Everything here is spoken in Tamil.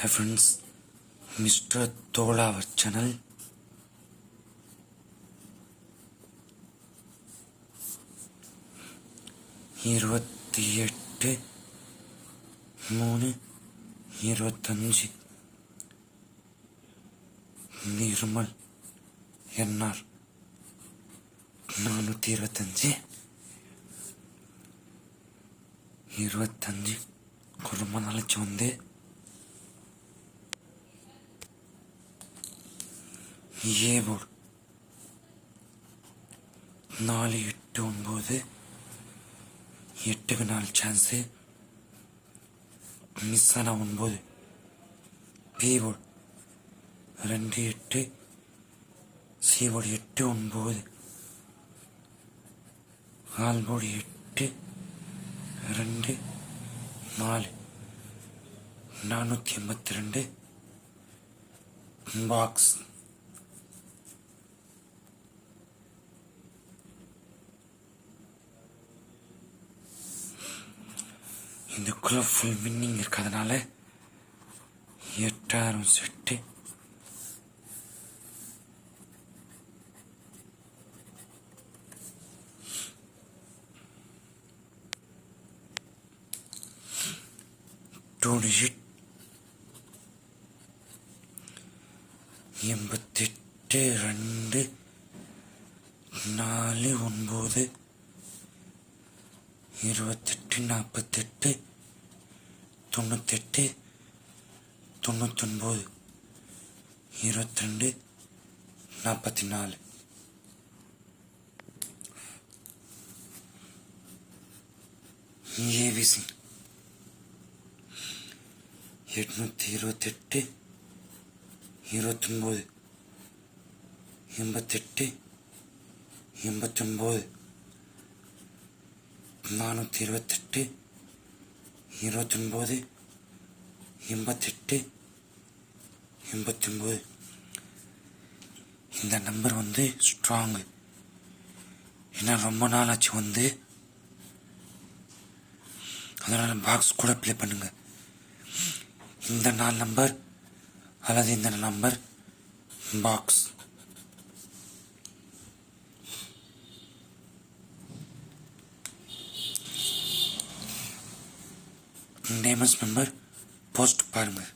Hi ஃப்ரெண்ட்ஸ் மிஸ்டர் தோலா அவர் சேனல் இருபத்தி எட்டு மூணு இருபத்தஞ்சு. நிர்மல் என்ஆர் நானூற்றி இருபத்தஞ்சு. இருபத்தஞ்சு குடும்ப நாளைச்சு வந்து ஏ நாலு எட்டு ஒம்பது எட்டுக்கு நாலு சான்ஸு மிஸ் ஆன ஒன்பது. பி ரெண்டு எட்டு சி எட்டு ஒன்பது. ஆல்போர்டு எட்டு ரெண்டு நாலு. நானூற்றி எண்பத்தி ரெண்டு. பாக்ஸ் இதுக்குள்ள ஃபுல் வின்னிங் இருக்கிறதுனால எட்டாயிரம் செட்டு. டூ டிஜிட் எண்பத்தெட்டு ரெண்டு நாலு ஒன்பது. இருபத்தெட்டு நாற்பத்தெட்டு தொண்ணூத்தெட்டு தொண்ணூத்தொன்பது இருபத்திரெண்டு நாற்பத்தி நாலு ஏவிசி எட்நூற்றி இருபத்தெட்டு இருபத்தொன்பது எண்பத்தெட்டு எண்பத்தொம்போது நானூற்றி இருபத்தெட்டு இருபத்தொன்பது எண்பத்தெட்டு எண்பத்தொம்போது இந்த நம்பர் வந்து ஸ்ட்ராங்கு ஏன்னா ரொம்ப நாள் ஆச்சு வந்து. அதனால் பாக்ஸ் கூட ப்ளே பண்ணுங்கள் இந்த நாலு நம்பர் அல்லது இந்த number box name is member? Post farmer